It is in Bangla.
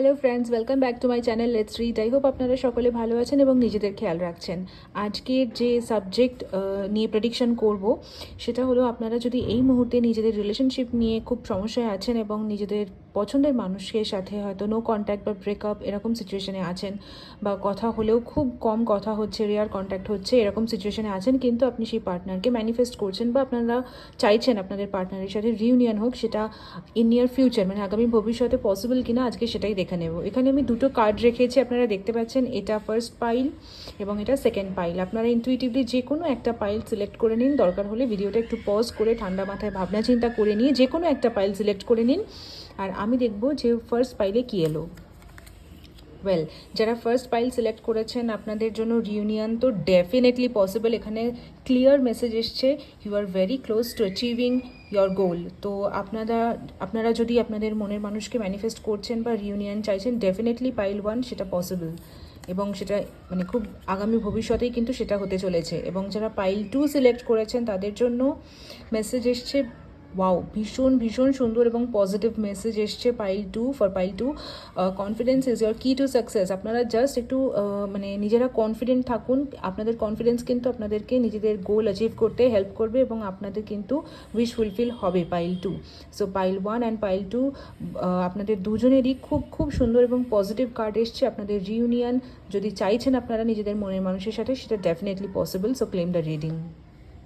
Hello friends welcome back to my channel let's read I hope আপনারা সকলে ভালো আছেন এবং নিজেদের খেয়াল রাখছেন। আজকের যে সাবজেক্ট নিয়ে প্রেডিকশন করব, সেটা হলো আপনারা যদি এই মুহূর্তে নিজেদের রিলেশনশিপ নিয়ে খুব সমস্যায় আছেন এবং নিজেদের পছন্দের মানুষের সাথে হয়তো নো কন্ট্যাক্ট বা ব্রেকআপ এরকম সিচুয়েশনে আছেন বা কথা হলেও খুব কম কথা হচ্ছে রেয়ার কন্ট্যাক্ট হচ্ছে, এরকম সিচুয়েশনে আছেন, কিন্তু আপনি সেই পার্টনারকে ম্যানিফেস্ট করছেন বা আপনারা চাইছেন আপনাদের পার্টনারের সাথে রিউনিয়ন হোক, সেটা ইন নিয়ার ফিউচার মানে আগামী ভবিষ্যতে পসিবল কিনা আজকে সেটাই দেখে নেব। এখানে আমি দুটো কার্ড রেখেছি, আপনারা দেখতে পাচ্ছেন, এটা ফার্স্ট পাইল এবং এটা সেকেন্ড পাইল আপনারা ইনটুইটিভলি যে কোনো একটা পাইল সিলেক্ট করে নিন, দরকার হলে ভিডিওটা একটু পজ করে ঠান্ডা মাথায় ভাবনা চিন্তা করে নিয়ে যে কোনো একটা পাইল সিলেক্ট করে নিন। আর আমি দেখব যে ফার্স্ট পাইলে কী এলো। ওয়েল যারা ফার্স্ট পাইল সিলেক্ট করেছেন, আপনাদের জন্য রিউনিয়ন তো ডেফিনেটলি পসিবল এখানে ক্লিয়ার মেসেজ এসছে you are very close to achieving your goal তো আপনারা আপনারা যদি আপনাদের মনের মানুষকে ম্যানিফেস্ট করছেন বা রিউনিয়ন চাইছেন ডেফিনেটলি পাইল ওয়ান সেটা পসিবল এবং সেটা মানে খুব আগামী ভবিষ্যতেই কিন্তু সেটা হতে চলেছে। এবং যারা পাইল টু সিলেক্ট করেছেন, তাদের জন্য মেসেজ এসছে ওয়াও ভীষণ ভীষণ সুন্দর এবং পজিটিভ মেসেজ এসছে pile two for pile two confidence is your key to success আপনারা জাস্ট একটু মানে নিজেরা কনফিডেন্ট থাকুন। আপনাদের কনফিডেন্স কিন্তু আপনাদেরকে নিজেদের গোল অ্যাচিভ করতে হেল্প করবে এবং আপনাদের কিন্তু উইশ ফুলফিল হবে pile two so pile one and pile two আপনাদের দুজনেরই খুব খুব সুন্দর এবং পজিটিভ কার্ড এসছে। আপনাদের রিউনিয়ন যদি চাইছেন আপনারা নিজেদের মনের মানুষের সাথে, সেটা definitely possible so claim the reading